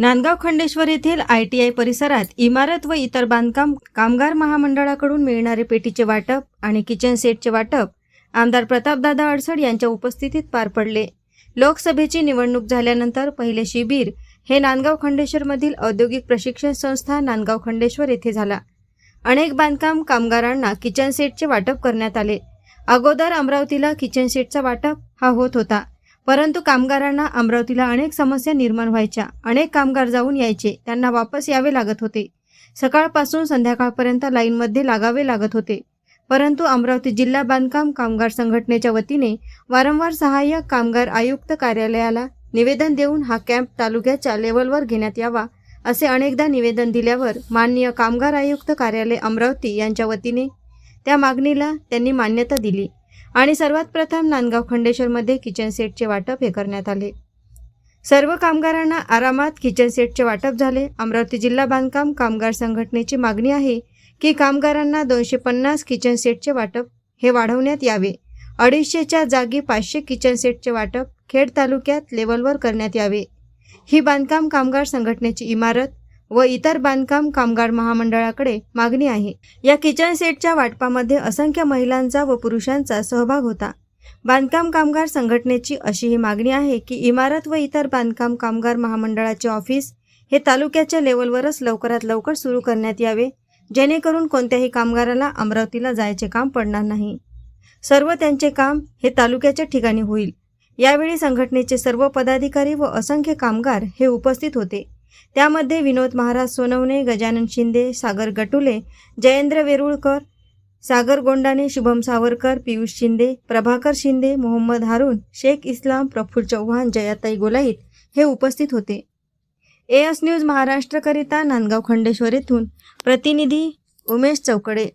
नांदगाव खंडेश्वर येथील I T I परिसरात इमारत व इतर बांधकाम कामगार महामंडळाकडून मिळणारे पेटीचे वाटप आणि किचन सेटचे वाटप आमदार प्रतापदादा अडसड यांच्या उपस्थितीत पार पडले. लोकसभेची निवडणूक झाल्यानंतर पहिले शिबिर हे नांदगाव खंडेश्वरमधील औद्योगिक प्रशिक्षण संस्था नांदगाव खंडेश्वर येथे झाला. अनेक बांधकाम कामगारांना किचन सेटचे वाटप करण्यात आले. अगोदर अमरावतीला किचन सेटचा वाटप हा होत होता. परंतु कामगारांना अमरावतीला अनेक समस्या निर्माण व्हायच्या. अनेक कामगार जाऊन यायचे. त्यांना वापस यावे लागत होते. सकाळपासून संध्याकाळपर्यंत लाईनमध्ये लागावे लागत होते. परंतु अमरावती जिल्हा बांधकाम कामगार संघटनेच्या वतीने वारंवार सहाय्यक कामगार आयुक्त कार्यालयाला निवेदन देऊन हा कॅम्प तालुक्याच्या लेवलवर घेण्यात यावा असे अनेकदा निवेदन दिल्यावर माननीय कामगार आयुक्त कार्यालय अमरावती यांच्या वतीने त्या मागणीला त्यांनी मान्यता दिली. आणि सर्वात प्रथम नांदगाव खंडेश्वरमध्ये किचन सेटचे वाटप हे करण्यात आले. सर्व कामगारांना आरामात किचन सेटचे वाटप झाले. अमरावती जिल्हा बांधकाम कामगार संघटनेची मागणी आहे की कामगारांना दोनशे पन्नास किचन सेटचे वाटप हे वाढवण्यात यावे. अडीचशेच्या जागी पाचशे किचन सेटचे वाटप खेड तालुक्यात लेवलवर करण्यात यावे. ही बांधकाम कामगार संघटनेची इमारत व इतर बांधकाम कामगार महामंडळाकडे मागणी आहे. या किचन सेटच्या वाटपामध्ये असंख्य महिलांचा व पुरुषांचा सहभाग होता. बांधकाम कामगार संघटनेची अशी ही मागणी आहे की इमारत व इतर बांधकाम कामगार महामंडळाचे ऑफिस हे तालुक्याच्या लेवलवरच लवकरात लवकर सुरू करण्यात यावे जेणेकरून कोणत्याही कामगाराला अमरावतीला जायचे काम पडणार नाही. सर्व त्यांचे काम हे तालुक्याच्या ठिकाणी होईल. यावेळी संघटनेचे सर्व पदाधिकारी व असंख्य कामगार हे उपस्थित होते. त्यामध्ये विनोद महाराज सोनवणे गजानन शिंदे सागर गटुले जयेंद्र वेरुळकर सागर गोंडाने शुभम सावरकर पियुष शिंदे प्रभाकर शिंदे मोहम्मद हारून शेख इस्लाम प्रफुल्ल चौहान जयाताई गोलाईत हे उपस्थित होते. एस न्यूज महाराष्ट्रकरिता नांदगाव खंडेश्वर येथून प्रतिनिधी उमेश चौकडे.